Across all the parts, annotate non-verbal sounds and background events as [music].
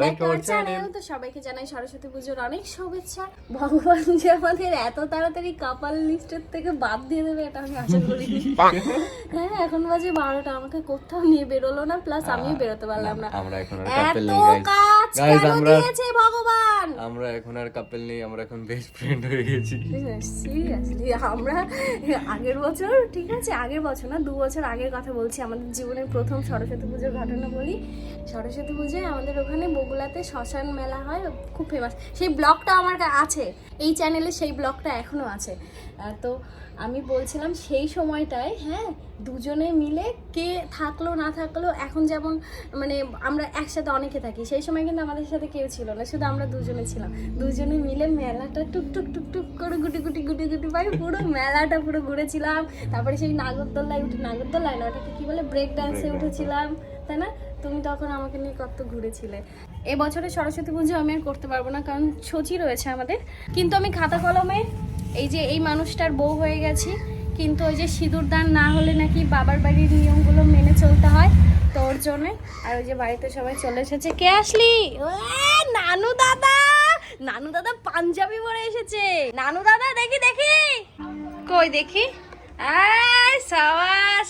Back to to our our channel তো সবাইকে জানাই সরস্বতী পুজোর অনেক শুভেচ্ছা। ভগবান যে আমাদের এত তাড়াতাড়ি কাপাল লিস্টের থেকে বাদ দিয়ে দেবে এটা আমি আশা করিনি [laughs] হ্যাঁ এখন বাজে বারোটা আমাকে কোথাও নিয়ে বেরোলো না প্লাস আমিও বেরোতে পারলাম না আমরা এখন এত কাপল নেই গাইস কাজ! Guys, কেন আমরা- দিয়েছে ভগবান? আমরা এখন আর কাপল নেই আমরা এখন বেস্ট ফ্রেন্ড হয়ে গেছি। সিরিয়াসলি আমরা আগের বছর ঠিক আছে আগের বছর না দু বছর আগের কথা বলছি আমাদের জীবনের প্রথম সরস্বতী পুজোর ঘটনা বলি। সরস্বতী পুজোয় আমাদের ওখানে বগুলাতে শ্মশান মেলা হয় খুব ফেমাস সেই ব্লগটা আমার আছে এই চ্যানেলে সেই ব্লগটা এখনও আছে। তো আমি বলছিলাম সেই সময়টায় হ্যাঁ দুজনে মিলে কে থাকল না থাকল এখন যেমন মানে আমরা একসাথে অনেকে থাকি সেই সময় কিন্তু আমাদের সাথে কেউ ছিল না শুধু আমরা দুজনে ছিলাম। দুজনে মিলে মেলাটা টুকটুক টুক টুক টুক করে গুটি গুটি গুটি গুটি পাই পুরো মেলাটা পুরো ঘুরেছিলাম। তারপরে সেই নাগরদোল্লায় উঠে নাগরদোল্লায় না ওটাকে কি বলে? ব্রেক ডান্সে উঠেছিলাম তাই না? তুমি তখন আমাকে নিয়ে কত ঘুরেছিলে। এবছরে সরস্বতী পুজো আমি আর করতে পারব না কারণ সচি রয়েছে আমাদের। কিন্তু আমি খাতা কলমে এই যে এই মানুষটার বউ হয়ে গেছি, কিন্তু ওই যে সিঁদুর দান না হলে নাকি বাবার বাড়ির নিয়মগুলো মেনে চলতে হয় তো ওর জন্যে। আর ওই যে বাড়িতে সবাই চলে এসেছে। কে আসলি? নানু দাদা! নানু দাদা পাঞ্জাবি পরে এসেছে। নানু দাদা, দেখি দেখি। কই দেখি?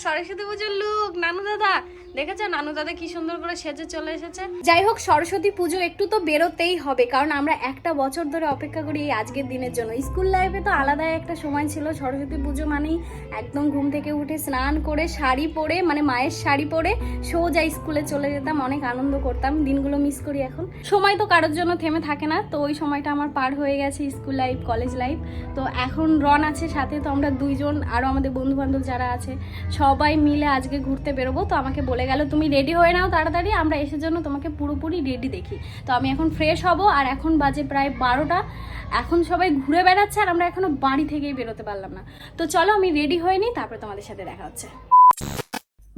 সরস্বতী পুজোর লুক নানু দাদা। দেখেছ? নানু দাদা কি সুন্দর করে সেজে চলে এসেছে। যাই হোক, সরস্বতী পুজো একটু তো বেরোতেই হবে, কারণ আমরা একটা বছর ধরে অপেক্ষা করি এই আজকের দিনের জন্য। স্কুল লাইফে তো আলাদাই একটা সময় ছিল, সরস্বতী পুজো মানেই একদম ঘুম থেকে উঠে স্নান করে শাড়ি পরে মানে মায়ের শাড়ি পরে সোজা স্কুলে চলে যেতাম, অনেক আনন্দ করতাম, দিনগুলো মিস করি এখন। সময় তো কারোর জন্য থেমে থাকে না, তো ওই সময়টা আমার পার হয়ে গেছে স্কুল লাইফ কলেজ লাইফ তো এখন রন আছে সাথে, তো আমরা দুইজন আরও আমাদের বন্ধু বান্ধব যারা আছে, সবাই মিলে আজকে ঘুরতে বেরোবো, তো আমাকে বলে গেল, তুমি রেডি হয়ে নাও তাড়াতাড়ি, আমরা এসে জন্য তোমাকে পুরোপুরি রেডি দেখি। তো আমি এখন ফ্রেশ হব, আর এখন বাজে প্রায় বারোটা। এখন সবাই ঘুরে বেড়াচ্ছে, আর আমরা এখনও বাড়ি থেকেই বেরোতে পারলাম না। তো চলো, আমি রেডি হয়ে নিই, তারপরে তোমাদের সাথে দেখা হচ্ছে।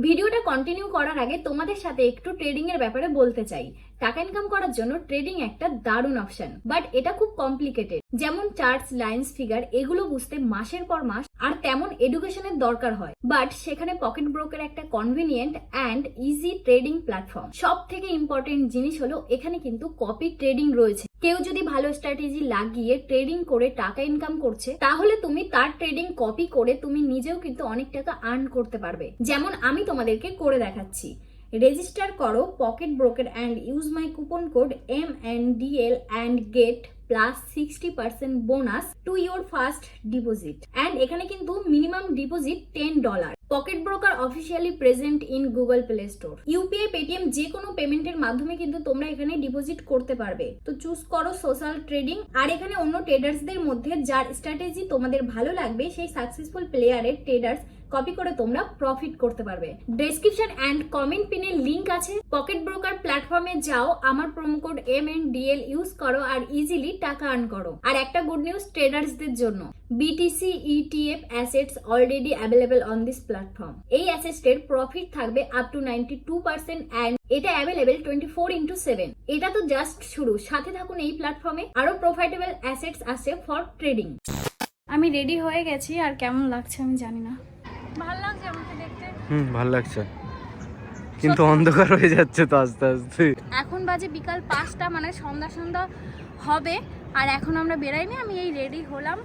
ভিডিওটা কন্টিনিউ করার আগে তোমাদের সাথে একটু ট্রেডিং এর ব্যাপারে বলতে চাই। টাকা ইনকাম করার জন্য ট্রেডিং একটা দারুণ অপশন বাট এটা খুব কমপ্লিকেটেড যেমন চার্টস লাইন্স, ফিগার, এগুলো বুঝতে মাসের পর মাস আর তেমন এডুকেশনের দরকার হয়। বাট সেখানে পকেট ব্রোকের একটা convenient and easy trading platform. সব থেকে ইম্পর্টেন্ট জিনিস হলো এখানে কিন্তু কপি ট্রেডিং রয়েছে। কেউ যদি ভালো স্ট্র্যাটেজি লাগিয়ে ট্রেডিং করে টাকা ইনকাম করছে, তাহলে তুমি তার ট্রেডিং কপি করে তুমি নিজেও কিন্তু অনেক টাকা আর্ন করতে পারবে। যেমন আমি তোমাদেরকে করে দেখাচ্ছি। রেজিস্টার করো pocket broker and use my coupon code M N D L and get plus bonus to your first deposit and এখানে কিন্তু minimum deposit ten dollar pocket broker officially present in Google play store UPI Paytm যে কোনো পেমেন্টের মাধ্যমে কিন্তু তোমরা এখানে deposit করতে পারবে। তো চুজ করো সোশ্যাল ট্রেডিং আর এখানে অন্য ট্রেডার্সদের মধ্যে যার স্ট্র্যাটেজি তোমাদের ভালো লাগবে, সেই সাকসেসফুল প্লেয়ারের ট্রেডার্স কপি করে তোমরা প্রফিট করতে পারবে। ডেসক্রিপশন অ্যান্ড কমেন্ট পিনের লিংক আছে। পকেট ব্রোকার প্ল্যাটফর্মে যাও, আমার promo code M N DL use করো আর ইজিলি টাকা আর্ন করো। আর একটা গুড নিউজ ট্রেডার্সদের জন্য। BTC ETF assets already available on this platform এই অ্যাসেটসের প্রফিট থাকবে up to ninety two percent and এটা available twenty four into seven এটা তো জাস্ট শুরু। সাথে থাকুন এই প্ল্যাটফর্মে আরও প্রফিটেবল অ্যাসেটস আছে ফর ট্রেডিং আমি রেডি হয়ে গেছি, আর কেমন লাগছে আমি জানি না। ভালো লাগছে আমাকে দেখতে? হুম ভালো লাগছে। কিন্তু অন্ধকার হয়ে যাচ্ছে তো আস্তে আস্তে। এখন বাজে বিকাল পাঁচটা মানে সন্ধ্যা সন্ধ্যা হবে আর এখন আমরা বেরাইনি আমি এই রেডি হলাম।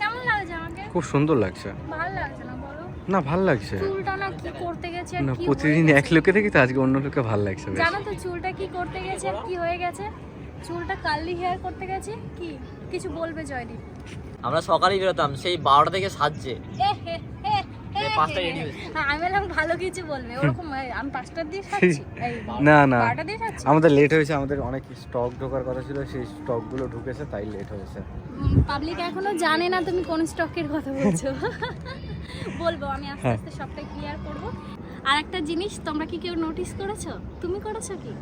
কেমন লাগছে আমাকে? খুব সুন্দর লাগছে। ভালো লাগছে না বলো? না ভালো লাগছে। চুলটা না কি করতে গেছে না প্রতিদিন এক লোকে দেখি তো আজকে অন্য লোকে ভালো লাগছে জানো তো চুলটা কি করতে গেছে আর কি হয়ে গেছে? চুলটা কার্লি হেয়ার করতে গেছে কি? কিছু বলবে জয়দীপ? আমরা সকালে বেরোতাম সেই বারোটা থেকে সাজছে। পাঁচটা হে। হয়েছে। হ্যাঁ, আমি বললাম ভালো কিছু বলবে ওরকম আমি পাঁচটার দিয়ে খাচ্ছি? [laughs] না না। আমাদের লেট হয়েছে আমাদের অনেক স্টক ঢোকার কথা ছিল সেই স্টকগুলো ঢুকেছে তাই লেট হয়েছে। পাবলিক এখনও জানে না তুমি কোন স্টকের কথা বলছো। [laughs] বলব আমি আস্তে হ্যাঁ। আস্তে সবটাই ক্লিয়ার করব। আর একটা জিনিস তোমরা কি কেউ নোটিস করেছ? তুমি করেছ কি?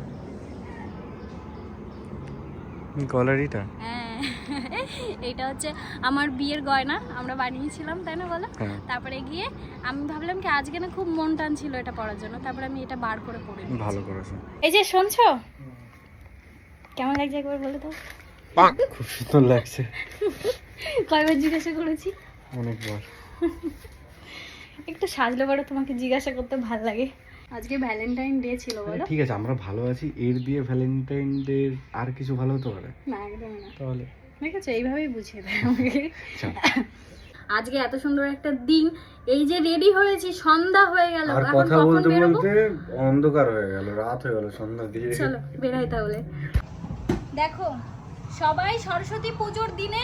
গলারিটা হ্যাঁ। [laughs] এটা হচ্ছে আমার বিয়ের গয়না আমরা বানিয়েছিলাম তাই না বলো? হ্যাঁ। তারপরে গিয়ে আমি ভাবলাম কি আজকে না খুব মন টান ছিল এটা পড়ার জন্য তারপরে আমি এটা বার করে পড়ে। ভালো করেছে। এই যে শুনছো? কেমন লাগছে একবার বলে দাও। খুব সুন্দর লাগছে। কয়বার জিজ্ঞাসা করেছি? অনেকবার। একটু সাজলে বড় তোমাকে জিজ্ঞাসা করতে ভালো লাগে। আজকে ভ্যালেন্টাইন ডে ছিল বলো? ঠিক আছে আমরা ভালো আছি। এর দিয়ে ভ্যালেন্টাইন ডে আর কিছু ভালো হতে পারে? না একদম না। তাহলে? দেখেছ এইভাবেই বুঝিয়ে দেয় আমাকে। আচ্ছা। আজকে এত সুন্দর একটা দিন। এই যে রেডি হয়েছি সন্ধ্যা হয়ে গেল। আর কথা বলতে বলতে অন্ধকার হয়ে গেল রাত হয়ে গেল সন্ধ্যা দিয়ে। চলো বেরাই তাহলে। দেখো সবাই সরস্বতী পুজোর দিনে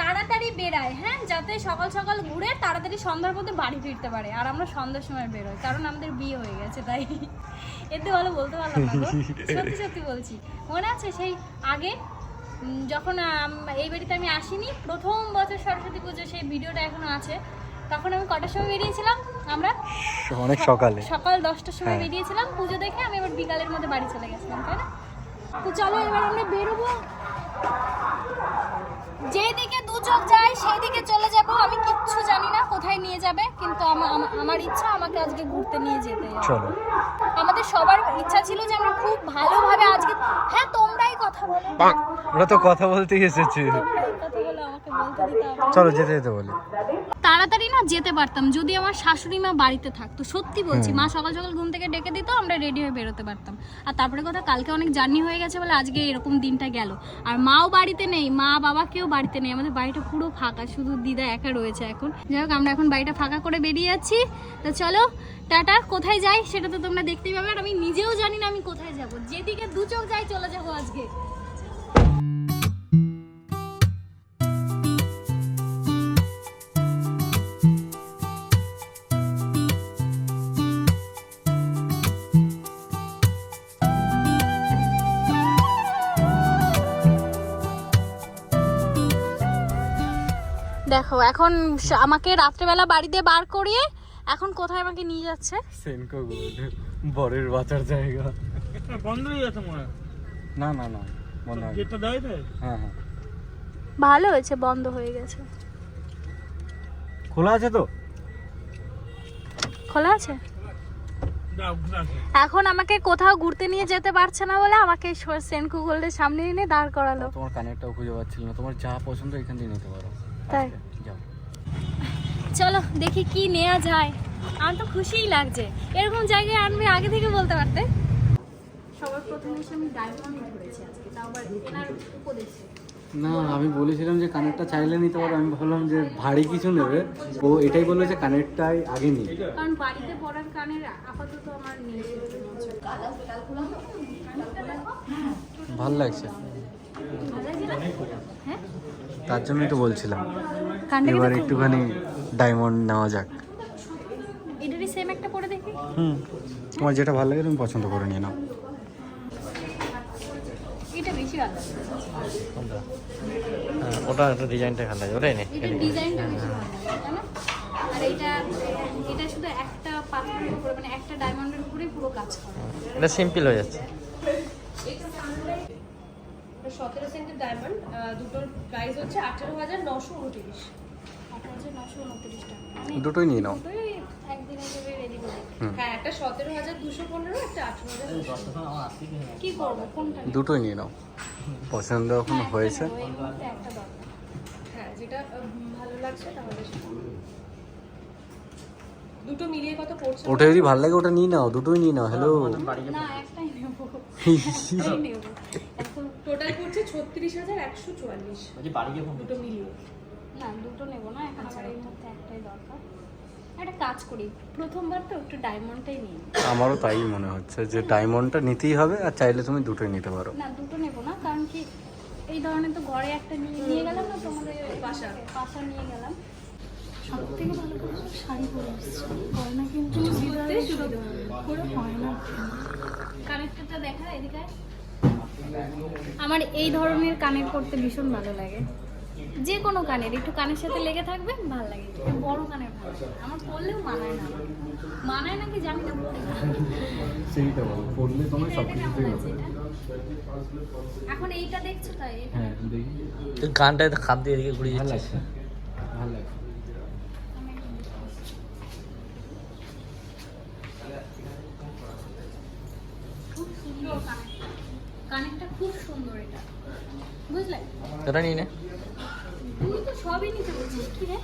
তাড়াতাড়ি বেরায় হ্যাঁ? যাতে সকাল সকাল ঘুরে তাড়াতাড়ি সন্ধ্যার মধ্যে বাড়ি ফিরতে পারে। আর আমরা সন্ধ্যার সময় বেরোই কারণ আমাদের বিয়ে হয়ে গেছে তাই। এতে ভালো বলতে পারলাম না। সত্যি সত্যি বলছি। মনে আছে সেই আগে যখন এই বাড়িতে আমি আসিনি প্রথম বছর সরস্বতী পুজো সেই ভিডিওটা এখনও আছে তখন আমি কটার সময় বেরিয়েছিলাম আমরা? অনেক সকালে। সকাল দশটার সময় হ্যাঁ। বেরিয়েছিলাম পুজো দেখে আমি এবার বিকালের মধ্যে বাড়ি চলে গেছিলাম তাই না? তো চলো এবার আমরা বেরোবো। যেদিকে দু চোখ যায় সেই দিকে চলে যাব। আমি কিচ্ছু জানি না কোথায় নিয়ে যাবে কিন্তু আমা- আমা- আমার ইচ্ছা আমাকে আজকে ঘুরতে নিয়ে যেতে। চলো। আমাদের সবার ইচ্ছা ছিল যে আমরা খুব ভালোভাবে আজকে হ্যাঁ তোমরাই কথা বলো। আমরা তো কথা বলতে এসেছি। তোমরাই কথা বলো আমাকে বলতে দিতে চলো যেতে যেতে বলি। তাড়াতাড়ি না যেতে পারতাম যদি আমার শাশুড়ি মা বাড়িতে থাকতো। সত্যি বলছি মা সকাল সকাল ঘুম থেকে ডেকে দিত আমরা রেডি হয়ে বেরোতে পারতাম। আর তারপরে কথা কালকে অনেক জার্নি হয়ে গেছে বলে আজকে এরকম দিনটা গেল। আর মাও বাড়িতে নেই মা বাবা কেউ বাড়িতে নেই আমাদের বাড়িটা পুরো ফাঁকা শুধু দিদা একা রয়েছে এখন। যাই হোক আমরা এখন বাড়িটা ফাঁকা করে বেরিয়ে যাচ্ছি। তো চলো টাটা কোথায় যাই সেটা তো তোমরা দেখতেই পাবে। আর আমি নিজেও জানি না আমি কোথায় যাব। যেদিকে দু চোখ যাই চলে যাব আজকে। দেখো এখন আমাকে রাত্রেবেলা বাড়িতে বার করিয়ে এখন কোথায় আমাকে নিয়ে যাচ্ছে? সেনকো বরের বাঁচার জায়গা। বন্ধ হয়ে গেছে মনে না না না বন্ধ। গেটটা দেয় হ্যাঁ হ্যাঁ। ভালো হয়েছে বন্ধ হয়ে গেছে। খোলা আছে তো? খোলা আছে? এখন আমাকে কোথাও ঘুরতে নিয়ে যেতে পারছে না বলে আমাকে সেনকু গোল্ডের সামনে এনে দাঁড় করালো। তোমার কানেরটাও খুঁজে পাচ্ছিল না। তোমার যা পছন্দ এখান থেকে নিতে পারো। তাই? চলো দেখি কি নেওয়া যায়। আমার তো খুশিই লাগছে। এরকম জায়গায় আনবে আগে থেকে বলতে পারতে। সবার প্রথমে এসে আমি ডায়মন্ড ধরেছি আজকে তাও আবার এনার উপদেশে। না আমি বলেছিলাম যে কানেরটা চাইলে নিতে পারো আমি ভাবলাম যে ভারী কিছু নেবে। ও এটাই বলল যে কানেরটাই আগে নিই কারণ বাড়িতে পড়ার কানের আপাতত আমার নেই। ভালো লাগছে। ভালো লাগছে তার জন্যই তো বলছিলাম। এবার একটুখানি ডায়মন্ড নেওয়া যাক। এটারই সেম একটা পরে দেখি। হুম তোমার যেটা ভালো লাগে তুমি পছন্দ করে নিয়ে নাও। এটা বেশি ভালো ওটা একটা ডিজাইনটা ভালো লাগে ওটাই নে। এটা ডিজাইনটা বেশি ভালো লাগে আর এটা এটা শুধু একটা পাথরের উপরে মানে একটা ডায়মন্ডের উপরে পুরো কাজ করে। এটা সিম্পল হয়ে যাচ্ছে। দুটোর প্রাইস হচ্ছে আঠেরো হাজার নশো উনত্রিশ। দুটোই নিয়ে নাও। দুটোই হ্যাঁ দুটোই নিয়ে নাও। পছন্দ এখন হ্যাঁ, হয়েছে। হ্যাঁ যেটা ভালো লাগছে তাহলে দুটো মিলিয়ে কত পড়ছে? ওটা যদি ভালো লাগে ওটা নিয়ে নাও দুটোই নিয়ে নাও। হ্যালো না একটাই নেব। [laughs] টোটাল পড়ছে ছত্রিশ হাজার একশো চুয়াল্লিশ। দুটো মিলিয়ে। না দুটো নেব না এখন আমার এই মুহূর্তে একটাই দরকার। একটা কাজ করি প্রথমবার তো একটু ডায়মন্ডটাই নিই আমারও তাই মনে হচ্ছে যে ডায়মন্ডটা নিতেই হবে আর চাইলে তুমি দুটোই নিতে পারো। না দুটো নেব না কারণ কি এই ধরনের তো ঘরে একটা নিয়ে নিয়ে গেলাম না তোমাদের পাশা। পাশা নিয়ে গেলাম। সব থেকে ভালো করে শাড়ি পরে এসেছি। গয়না কিন্তু করে হয় না কানেক্টরটা দেখা এদিকে। আমার এই ধরনের কানের পরতে ভীষণ ভালো লাগে। যে কোনো কানের একটু কানের সাথে লেগে থাকবে ভালো লাগে। একটু বড় কানের ভালো লাগে। আমার পরলেও মানায় না। মানায় নাকি জানি না। সেইটা বলো পড়লে তোমার সব কিছুতেই এখন এইটা দেখছ তাই হ্যাঁ দেখি। তুই গানটায় খাপ দিয়ে এদিকে ঘুরিয়ে ভালো লাগছে ভালো লাগছে খুব সুন্দর কানেরটা কানেরটা খুব সুন্দর এটা বুঝলে নিয়ে নে। তুই তো সবই নিতে বলছিস কি রে?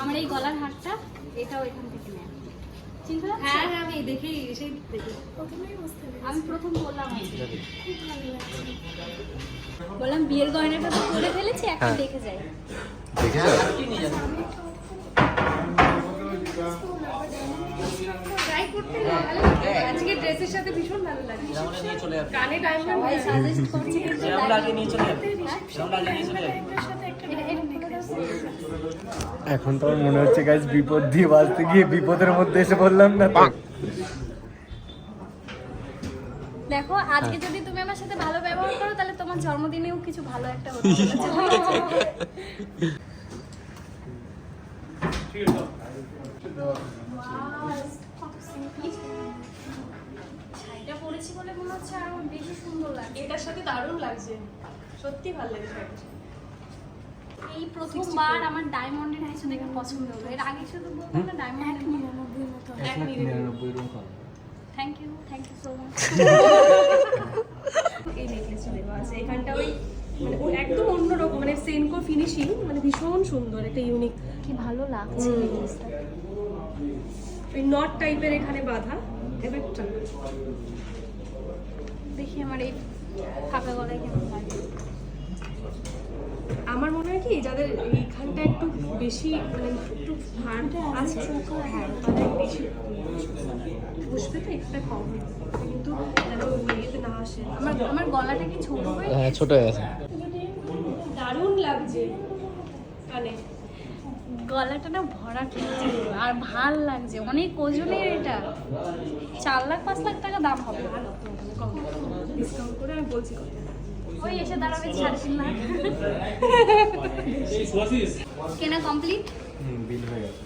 আমার এই গলার হারটা এটাও এখান থেকে চিনতে হ্যাঁ হ্যাঁ আমি দেখেই সেই দেখি। আমি প্রথম বললাম বললাম বিয়ের গয়নাটা তো করে ফেলেছি এখন হ্যাঁ। দেখে যাই। ট্রাই করতে ভালো আজকে ড্রেসের সাথে ভীষণ ভালো লাগছে কানে ডায়মন্ড ভাই সাজেস্ট করছে কিন্তু এখন তো আমার মনে হচ্ছে গাইজ বিপদ দিয়ে বাঁচতে গিয়ে বিপদের মধ্যে এসে বললাম না দেখো আজকে যদি তুমি আমার সাথে ভালো ব্যবহার করো তাহলে তোমার জন্মদিনেও কিছু ভালো একটা হতে চলেছে। [laughs] [laughs] শাড়িটা পরেছি বলে মনে হচ্ছে আরও বেশি সুন্দর লাগছে। এটার সাথে দারুণ লাগছে। সত্যি ভালো লাগে শাড়িটা। এই প্রথমবার আমার ডায়মন্ডের কিছু দেখে পছন্দ হলো। এর আগে শুধু বলতাম না ডায়মন্ড নিরানব্বই মতো। এক নিরানব্বই রকম thank you thank you so much এই নেকলেসটা দেওয়া আছে। এখানটা ওই মানে ও একদম অন্যরকম মানে সেনকো ফিনিশিং মানে ভীষণ সুন্দর একটা ইউনিক কি ভালো লাগছে। ওই নট টাইপের এখানে বাঁধা এবারটা দেখি আমার এই ফাঁকা গলায় কেমন লাগে। আমার মনে হয় কি যাদের এইখানটা একটু বেশি মানে একটু হার্ড আছে হ্যাঁ। তাদের বেশি বসবে তো একটা কম। কিন্তু যেন ইয়েতে না আসে। আমার আমার গলাটা কি ছোট হয়ে হ্যাঁ ছোট হয়ে গেছে। দারুণ লাগছে কানে। গলাটা না ভরা ঠেকছে আর ভালো লাগছে। অনেক ওজনের এটা। চার লাখ পাঁচ লাখ টাকা দাম হবে। ভালো ডিসকাউন্ট করে আমি বলছি ওই এসে দাঁড়াবে সাড়ে তিন লাখ। কেনা কমপ্লিট বিল হয়ে গেছে।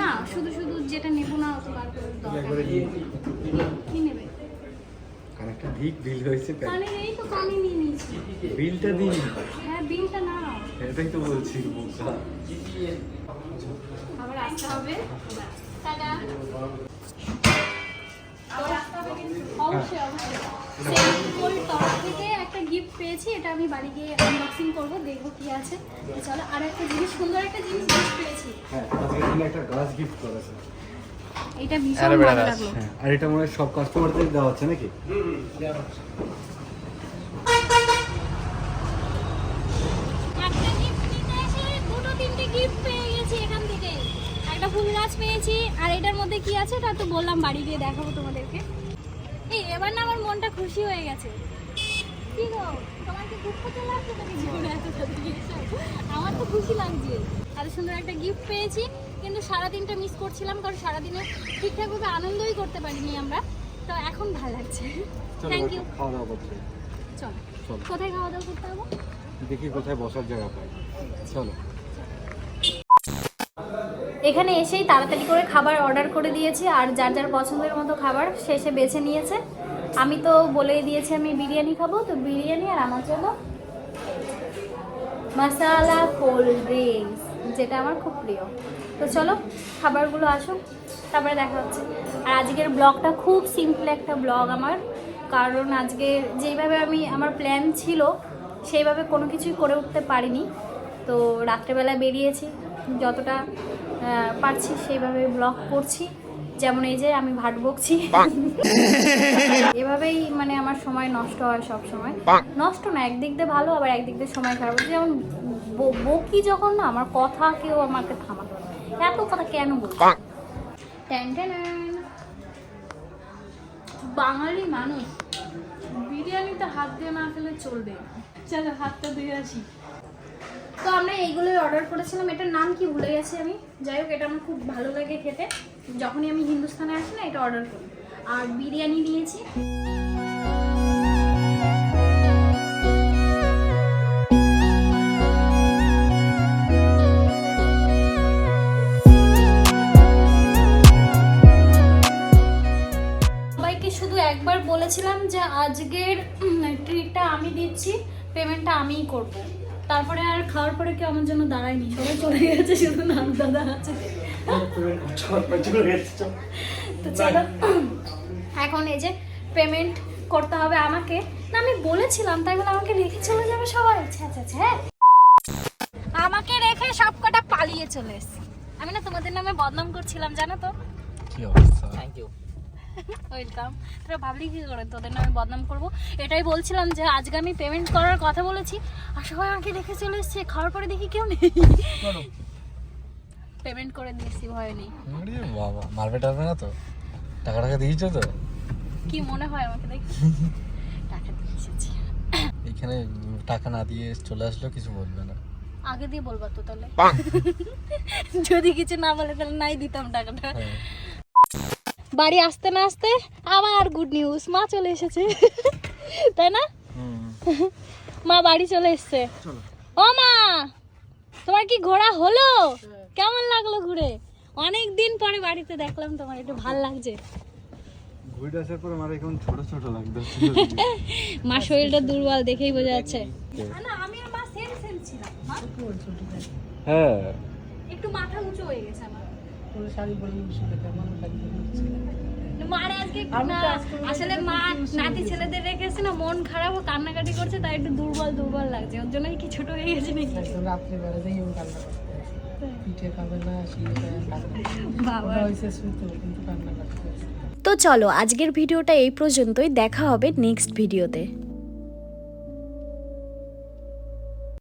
না? শুধু শুধু যেটা নেব না অত বার করে দরকার কি নেবে? কানেকটা ঠিক বিল হয়েছে কানে এই তো কানে নিয়ে নিয়েছি। বিলটা দিন। হ্যাঁ বিলটা না এটাই তো বলছি বোকা। আবার আসতে হবে। টাটা। একটা গিফট পেয়েছি এটা আমি বাড়ি গিয়ে আনবক্সিং করব দেখব কি আছে। চলো আর একটা জিনিস সুন্দর একটা জিনিস গিফট পেয়েছি। হ্যাঁ একটা গাছ গিফট করেছে। এটা ভীষণ ভালো লাগল। হ্যাঁ। আর এটা মনে হয় সব কাস্টমারদের দেওয়া হচ্ছে নাকি? একটা গিফট নিতে এসে দুটো তিনটে গিফট পেয়ে গেছি এখান থেকে। একটা ফুল গাছ পেয়েছি আর এটার মধ্যে কি আছে তা তো বললাম বাড়ি গিয়ে দেখাবো তোমাদেরকে। এই এবার না আমার মনটা খুশি হয়ে গেছে। কি গো তোমার কি দুঃখ চলে আসছে নাকি? জীবনে এত আমার তো খুশি লাগছে। এত সুন্দর একটা গিফট পেয়েছি। কিন্তু সারাদিনটা মিস করছিলাম কারণ সারাদিনে ঠিকঠাকভাবে আনন্দই করতে পারিনি আমরা। তো এখন ভালো লাগছে। থ্যাংক ইউ খাওয়া দাওয়া করতে চল। কোথায় খাওয়া দাওয়া করতে হবে? দেখি কোথায় বসার জায়গা পাই। চলো। এখানে এসেই তাড়াতাড়ি করে খাবার অর্ডার করে দিয়েছি আর যার যার পছন্দের মতো খাবার শেষে বেছে নিয়েছে। আমি তো বলেই দিয়েছি আমি বিরিয়ানি খাব তো বিরিয়ানি আর আমার জন্য মশালা কোল্ড ড্রিঙ্কস যেটা আমার খুব প্রিয়। তো চলো, খাবারগুলো আসুক তারপরে দেখা হচ্ছে। আর আজকের ব্লগটা খুব সিম্পল একটা ব্লগ আমার, কারণ আজকে যেইভাবে আমি, আমার প্ল্যান ছিল, সেইভাবে কোনো কিছুই করে উঠতে পারিনি। তো রাত্রেবেলা বেরিয়েছি, যতটা পারছি সেইভাবে ব্লগ করছি। যেমন এই যে, আমি ভাট বকছি। এভাবেই মানে আমার সময় নষ্ট হয় সব সময় নষ্ট না, একদিক দিয়ে ভালো, আবার একদিক দিয়ে সময় খারাপ। যেমন বকি যখন না, আমার কথা কেউ আমাকে না। এত কথা কেন বলি ট্যান ট্যান বাঙালি মানুষ বিরিয়ানিতে হাত দিয়ে না খেলে চলবে। চলো হাতটা ধুয়ে আসি। তো আমরা এইগুলোই অর্ডার করেছিলাম। এটার নাম কি ভুলে গেছি আমি। যাই হোক এটা আমার খুব ভালো লাগে খেতে। যখনই আমি হিন্দুস্তানে আসি না এটা অর্ডার করি। আর বিরিয়ানি নিয়েছি। আমিই করব। তারপরে আর খাওয়ার পরে কেউ আমার জন্য দাঁড়ায়নি। সবাই চলে গেছে শুধু নাম দাদা আছে। তো চলো। এখন এই যে পেমেন্ট করতে হবে আমাকে। না আমি বলেছিলাম তাই বলে আমাকে রেখে চলে যাবে সবাই? আচ্ছা আচ্ছা হ্যাঁ। আমাকে রেখে সব কটা পালিয়ে চলে এসেছে। আমি না তোমাদের নামে বদনাম করছিলাম জানো তো? কি অবস্থা? Thank you welcome. তোরা ভাবলি কি করে? তোদের নামে বদনাম করব? এটাই বলছিলাম যে আজকে আমি পেমেন্ট করার কথা বলেছি। আর সবাই আমাকে দেখে চলে এসছে। খাওয়ার পরে দেখি কেউ নেই। পেমেন্ট করে দিয়েছি ভয় নেই। আরে বাবা মারবে টারবে না তো? টাকা টাকা দিয়েছ তো? কি মনে হয় আমাকে দেখে? [laughs] টাকা দিয়ে এসেছি। এখানে টাকা না দিয়ে চলে আসলো কিছু বলবে না। আগে দিয়ে বলবা তো তাহলে। [laughs] যদি কিছু না বলে তাহলে নাই দিতাম টাকাটা। হ্যাঁ। বাড়ি আসতে না আসতে আবার গুড নিউজ মা চলে এসেছে। [laughs] তাই না? মা বাড়ি চলে এসছে। ও মা তোমার কি ঘোরা হলো? কেমন লাগল ঘুরে? অনেক দিন পরে বাড়িতে দেখলাম তোমার একটু ভালো লাগছে। ঘুরে আসার পর আমার এখন ছোট ছোট [laughs] মা শরীরটা দুর্বল দেখেই বোঝা যাচ্ছে। না আমি আর মা সেম সেম ছিলাম। হ্যাঁ। একটু মাথা উঁচু হয়ে গেছে আমার। মার আজকে না আসলে মা নাতি ছেলেদের রেখেছে না মন খারাপ ও কান্নাকাটি করছে তাই একটু দুর্বল দুর্বল লাগছে। ওর জন্যই কি ছোট হয়ে গেছে নাকি? রাত্রিবেলা যাই ও কান্না পিঠে খাবে না বাবা। হয়েছে শুতে কিন্তু কান্না করতে তো চলো আজকের ভিডিওটা এই পর্যন্তই। দেখা হবে নেক্সট ভিডিওতে